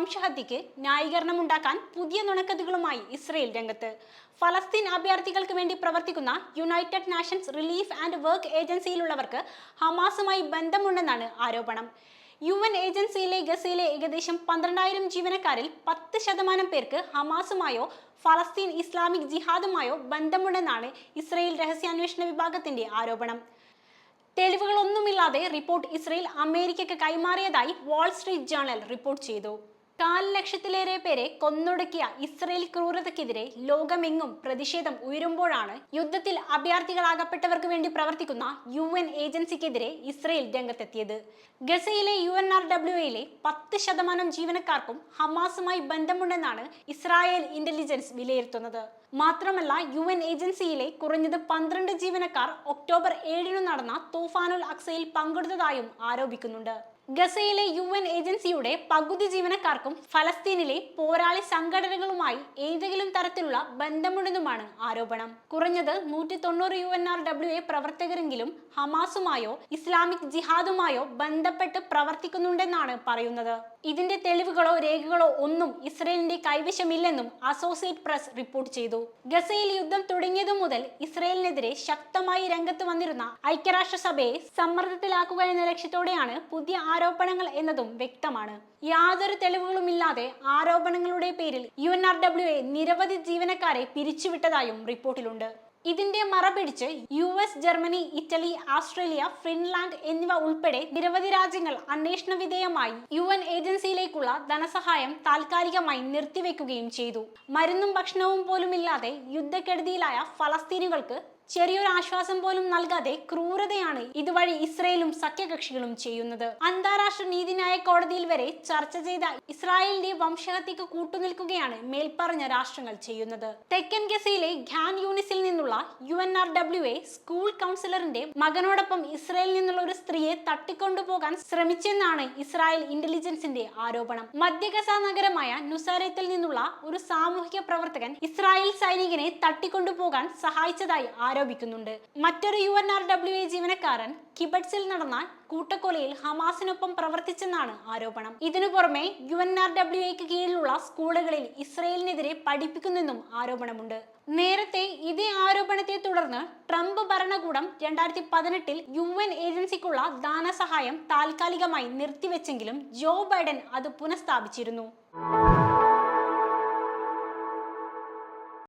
വംശഹത്യക്ക് ന്യായീകരണമുണ്ടാക്കാൻ പുതിയ നുണക്കഥകളുമായി ഇസ്രയേൽ രംഗത്ത്. ഫലസ്തീൻ അഭയാർത്ഥികൾക്ക് വേണ്ടി പ്രവർത്തിക്കുന്ന United Nations Relief and Work ഏജൻസിയിലുള്ളവർക്ക് ഹമാസുമായി ബന്ധമുണ്ടെന്നാണ് ആരോപണം. യു എൻ ഏജൻസിയിലെ ഗസയിലെ ഏകദേശം പന്ത്രണ്ടായിരം ജീവനക്കാരിൽ പത്ത് ശതമാനം പേർക്ക് ഹമാസുമായോ ഫലസ്തീൻ ഇസ്ലാമിക് ജിഹാദുമായോ ബന്ധമുണ്ടെന്നാണ് ഇസ്രയേൽ രഹസ്യാന്വേഷണ വിഭാഗത്തിന്റെ ആരോപണം. തെളിവുകളൊന്നുമില്ലാതെ റിപ്പോർട്ട് ഇസ്രയേൽ അമേരിക്കയ്ക്ക് കൈമാറിയതായി വാൾസ്ട്രീറ്റ് ജേണൽ റിപ്പോർട്ട് ചെയ്തു. കാൽ ലക്ഷത്തിലേറെ പേരെ കൊന്നൊടുക്കിയ ഇസ്രയേൽ ക്രൂരതയ്ക്കെതിരെ ലോകമെങ്ങും പ്രതിഷേധം ഉയരുമ്പോഴാണ് യുദ്ധത്തിൽ അഭയാർത്ഥികളാകപ്പെട്ടവർക്ക് വേണ്ടി പ്രവർത്തിക്കുന്ന യു എൻ ഏജൻസിക്കെതിരെ ഇസ്രയേൽ രംഗത്തെത്തിയത്. ഗസയിലെ യു എൻ ആർ ഡബ്ല്യുയിലെ പത്ത് ശതമാനം ജീവനക്കാർക്കും ഹമാസുമായി ബന്ധമുണ്ടെന്നാണ് ഇസ്രായേൽ ഇന്റലിജൻസ് വിലയിരുത്തുന്നത്. മാത്രമല്ല യു എൻ ഏജൻസിയിലെ കുറഞ്ഞത് പന്ത്രണ്ട് ജീവനക്കാർ ഒക്ടോബർ ഏഴിന് നടന്ന തൂഫാനുൽ അക്സയിൽ പങ്കെടുത്തതായും ആരോപിക്കുന്നുണ്ട്. ഗസയിലെ യു എൻ ഏജൻസിയുടെ പകുതി ജീവനക്കാർക്കും ഫലസ്തീനിലെ പോരാളി സംഘടനകളുമായി ഏതെങ്കിലും തരത്തിലുള്ള ബന്ധമുണ്ടെന്നുമാണ് ആരോപണം. കുറഞ്ഞത് നൂറ്റി തൊണ്ണൂറ് U N R W A പ്രവർത്തകരെങ്കിലും ഹമാസുമായോ ഇസ്ലാമിക് ജിഹാദുമായോ ബന്ധപ്പെട്ട് പ്രവർത്തിക്കുന്നുണ്ടെന്നാണ് പറയുന്നത്. ഇതിന്റെ തെളിവുകളോ രേഖകളോ ഒന്നും ഇസ്രയേലിന്റെ കൈവശമില്ലെന്നും അസോസിയേറ്റ് പ്രസ് റിപ്പോർട്ട് ചെയ്തു. ഗസയിൽ യുദ്ധം തുടങ്ങിയതു മുതൽ ഇസ്രയേലിനെതിരെ ശക്തമായി രംഗത്ത് വന്നിരുന്ന ഐക്യരാഷ്ട്രസഭയെ സമ്മർദ്ദത്തിലാക്കുക എന്ന ലക്ഷ്യത്തോടെയാണ് പുതിയ ആരോപണങ്ങൾ എന്നതും വ്യക്തമാണ്. യാതൊരു തെളിവുകളുമില്ലാതെ ആരോപണങ്ങളുടെ പേരിൽ U N R W A നിരവധി ജീവനക്കാരെ പിരിച്ചുവിട്ടതായും റിപ്പോർട്ടിലുണ്ട്. ഇതിന്റെ മറപിടിച്ച് U S Germany Italy Australia Finland എന്നിവ ഉൾപ്പെടെ നിരവധി രാജ്യങ്ങൾ അന്വേഷണ വിധേയമായി യു എൻ ഏജൻസിയിലേക്കുള്ള ധനസഹായം താൽക്കാലികമായി നിർത്തിവെക്കുകയും ചെയ്തു. മരുന്നും ഭക്ഷണവും പോലും ഇല്ലാതെ യുദ്ധക്കെടുതിയിലായ ഫലസ്തീനുകൾക്ക് ചെറിയൊരു ആശ്വാസം പോലും നൽകാതെ ക്രൂരതയാണ് ഇതുവഴി ഇസ്രയേലും സഖ്യകക്ഷികളും ചെയ്യുന്നത്. അന്താരാഷ്ട്ര നീതിന്യായ കോടതിയിൽ വരെ ചർച്ച ചെയ്ത ഇസ്രായേലിന്റെ വംശഹത്യക്ക് കൂട്ടുനിൽക്കുകയാണ് മേൽപ്പറഞ്ഞ രാഷ്ട്രങ്ങൾ ചെയ്യുന്നത്. തെക്കൻ ഗസയിലെ ഖാൻ യൂണിസിൽ നിന്നുള്ള U N R W A school കൗൺസിലറിന്റെ മകനോടൊപ്പം ഇസ്രായേലിൽ നിന്നുള്ള ഒരു സ്ത്രീയെ തട്ടിക്കൊണ്ടുപോകാൻ ശ്രമിച്ചെന്നാണ് ഇസ്രായേൽ ഇന്റലിജൻസിന്റെ ആരോപണം. മധ്യഗസ നഗരമായ നുസാരത്തിൽ നിന്നുള്ള ഒരു സാമൂഹിക പ്രവർത്തകൻ ഇസ്രായേൽ സൈനികനെ തട്ടിക്കൊണ്ടുപോകാൻ സഹായിച്ചതായി ആരോപിക്കുന്നുണ്ട്. മറ്റൊരു U N R W A ജീവനക്കാരൻ കിബട്സിൽ നടന്ന കൂട്ടക്കൊലയിൽ ഹമാസിനൊപ്പം പ്രവർത്തിച്ചെന്നാണ് ആരോപണം. ഇതിനു പുറമെ യു എൻ ആർ ഡബ്ല്യു എക്ക് കീഴിലുള്ള സ്കൂളുകളിൽ ഇസ്രയേലിനെതിരെ പഠിപ്പിക്കുന്നെന്നും ആരോപണമുണ്ട്. നേരത്തെ ഇതേ ആരോപണത്തെ തുടർന്ന് ട്രംപ് ഭരണകൂടം രണ്ടായിരത്തി പതിനെട്ടിൽ യു എൻ ഏജൻസിക്കുള്ള ധനസഹായം താൽക്കാലികമായി നിർത്തിവെച്ചെങ്കിലും ജോ ബൈഡൻ അത് പുനഃസ്ഥാപിച്ചിരുന്നു.